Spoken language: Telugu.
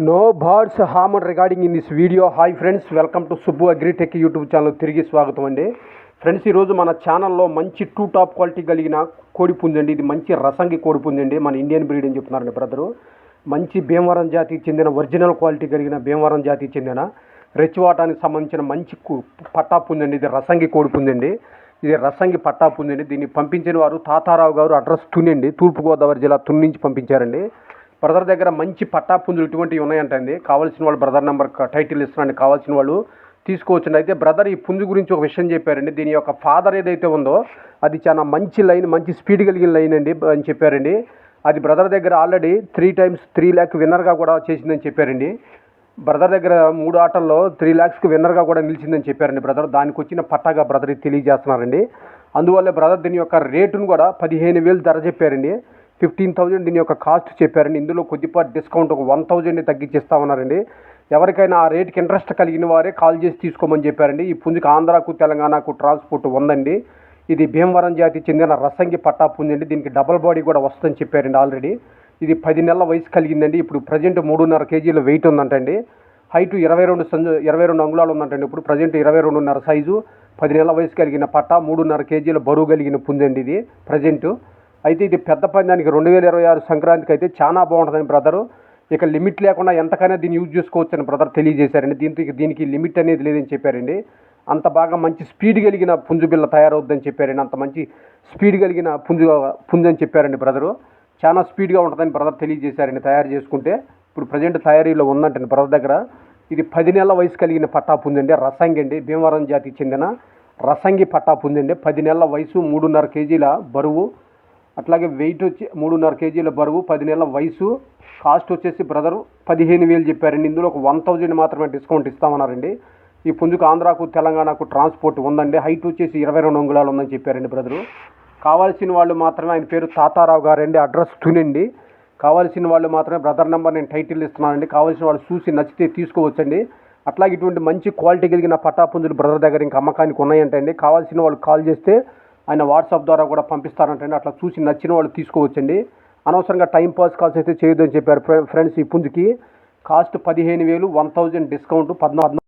No birds hormone regarding in this video hi friends welcome to Subbu Agritech YouTube channel తిరిగి స్వాగతం అండి. ఫ్రెండ్స్ ఈరోజు మన ఛానల్లో మంచి టూ టాప్ క్వాలిటీ కలిగిన కోడి పుంజండి ఇది మంచి రసంగి కోడి పుంజండి మన ఇండియన్ బ్రీడ్ అని చెప్తున్నారండి బ్రదరు మంచి భీమవరం జాతికి చెందిన ఒరిజినల్ క్వాలిటీ కలిగిన భీమవరం జాతికి చెందిన రెచ్చివాటానికి సంబంధించిన మంచి కు- పట్టా పుంజండి ఇది రసంగి కోడి పుంజండి ఇది రసంగి పట్టా పుంజండి దీన్ని పంపించిన వారు తాతారావు గారు అడ్రస్ తునండి తూర్పుగోదావరి జిల్లా తుని నుంచి పంపించారండి. బ్రదర్ దగ్గర మంచి పట్టా పుంజులు ఇటువంటివి ఉన్నాయంటండి. కావాల్సిన వాళ్ళు బ్రదర్ నెంబర్ టైటిల్ ఇస్తున్నాండి కావాల్సిన వాళ్ళు తీసుకోవచ్చండి. అయితే బ్రదర్ ఈ పుంజు గురించి ఒక విషయం చెప్పారండి. దీని యొక్క ఫాదర్ ఏదైతే ఉందో అది చాలా మంచి లైన్ మంచి స్పీడ్ కలిగిన లైన్ అండి అని చెప్పారండి. అది బ్రదర్ దగ్గర already three times three lakh విన్నర్గా కూడా చేసిందని చెప్పారండి. బ్రదర్ దగ్గర మూడు ఆటల్లో త్రీ ల్యాక్స్కి విన్నర్గా కూడా నిలిచిందని చెప్పారండి బ్రదర్. దానికి వచ్చిన పట్టాగా బ్రదర్ తెలియజేస్తున్నారండి. అందువల్ల బ్రదర్ దీని యొక్క రేటును కూడా పదిహేను వేలు ధర చెప్పారండి. ఫిఫ్టీన్ థౌజండ్ దీని యొక్క కాస్ట్ చెప్పారండి. ఇందులో కొద్దిపాటి డిస్కౌంట్ ఒక వన్ థౌజండ్ తగ్గించిస్తామన్నారండి. ఎవరికైనా ఆ రేట్కి ఇంట్రెస్ట్ కలిగిన వారే కాల్ చేసి తీసుకోమని చెప్పారండి. ఈ పుంజుకి ఆంధ్రాకు తెలంగాణకు ట్రాన్స్పోర్ట్ ఉందండి. ఇది భీమవరం జాతికి చెందిన రసంగి పట్టా పుంజు అండి. దీనికి డబల్ బాడీ కూడా వస్తుందని చెప్పారండి ఆల్రెడీ. ఇది పది నెలల వయసు కలిగిందండి. ఇప్పుడు ప్రజెంట్ మూడున్నర కేజీల వెయిట్ ఉందంటండి. హైట్ ఇరవై రెండు సంజు ఇరవై రెండు అంగుళాలు ఉందంటండి. ఇప్పుడు ప్రజెంట్ ఇరవై రెండున్నర సైజు. పది నెలల వయసు కలిగిన పట్ట మూడున్నర కేజీల బరువు కలిగిన పుంజండి ఇది ప్రజెంటు. అయితే ఇది పెద్ద పందానికి రెండు వేల ఇరవై ఆరు సంక్రాంతికి అయితే చాలా బాగుంటుందని బ్రదరు ఇక లిమిట్ లేకుండా ఎంతకైనా దీన్ని యూజ్ చేసుకోవచ్చని బ్రదర్ తెలియజేశారండి. దీనికి దీనికి లిమిట్ అనేది లేదని చెప్పారండి. అంత బాగా మంచి స్పీడ్ కలిగిన పుంజు బిల్ల తయారవుద్దని చెప్పారండి. అంత మంచి స్పీడ్ కలిగిన పుంజు పుంజు అని చెప్పారండి బ్రదరు చాలా స్పీడ్గా ఉంటుందని బ్రదర్ తెలియజేశారండి తయారు చేసుకుంటే. ఇప్పుడు ప్రజెంట్ తయారీలో ఉందంటండి బ్రదర్ దగ్గర. ఇది పది నెలల వయసు కలిగిన పట్టా పుంజండి. రసంగి అండి. భీమవరం జాతికి చెందిన రసంగి పట్టా పుంజండి. పది నెలల వయసు మూడున్నర కేజీల బరువు అట్లాగే వెయిట్ వచ్చి మూడున్నర కేజీల బరువు పది నెలల వయసు. కాస్ట్ వచ్చేసి బ్రదరు పదిహేను వేలు చెప్పారండి. ఇందులో ఒక వన్ థౌజండ్ మాత్రమే డిస్కౌంట్ ఇస్తామన్నారండి. ఈ పుంజుకు ఆంధ్రాకు తెలంగాణకు ట్రాన్స్పోర్ట్ ఉందండి. హైట్ వచ్చేసి ఇరవై రెండు అంగుళాలు ఉందని చెప్పారండి బ్రదరు కావాల్సిన వాళ్ళు మాత్రమే ఆయన పేరు తాతారావు గారండి. అడ్రస్ తునండి కావాల్సిన వాళ్ళు మాత్రమే బ్రదర్ నెంబర్ నేను టైటిల్ ఇస్తున్నానండి. కావాల్సిన వాళ్ళు చూసి నచ్చితే తీసుకోవచ్చండి. అట్లాగే ఇటువంటి మంచి క్వాలిటీ కలిగిన పట్టాపుంజులు బ్రదర్ దగ్గర ఇంకా అమ్మకానికి ఉన్నాయంటండి. కావాల్సిన వాళ్ళు కాల్ చేస్తే ఆయన వాట్సాప్ ద్వారా కూడా పంపిస్తారంటండి. అట్లా చూసి నచ్చిన వాళ్ళు తీసుకోవచ్చండి. అనవసరంగా టైం పాస్ కాల్స్ అయితే చేయొద్దని చెప్పారు ఫ్రెండ్స్ ఈ పుంజుకి. కాస్ట్ పదిహేను వేలు వన్ థౌజండ్ డిస్కౌంట్ పద్నాలుగు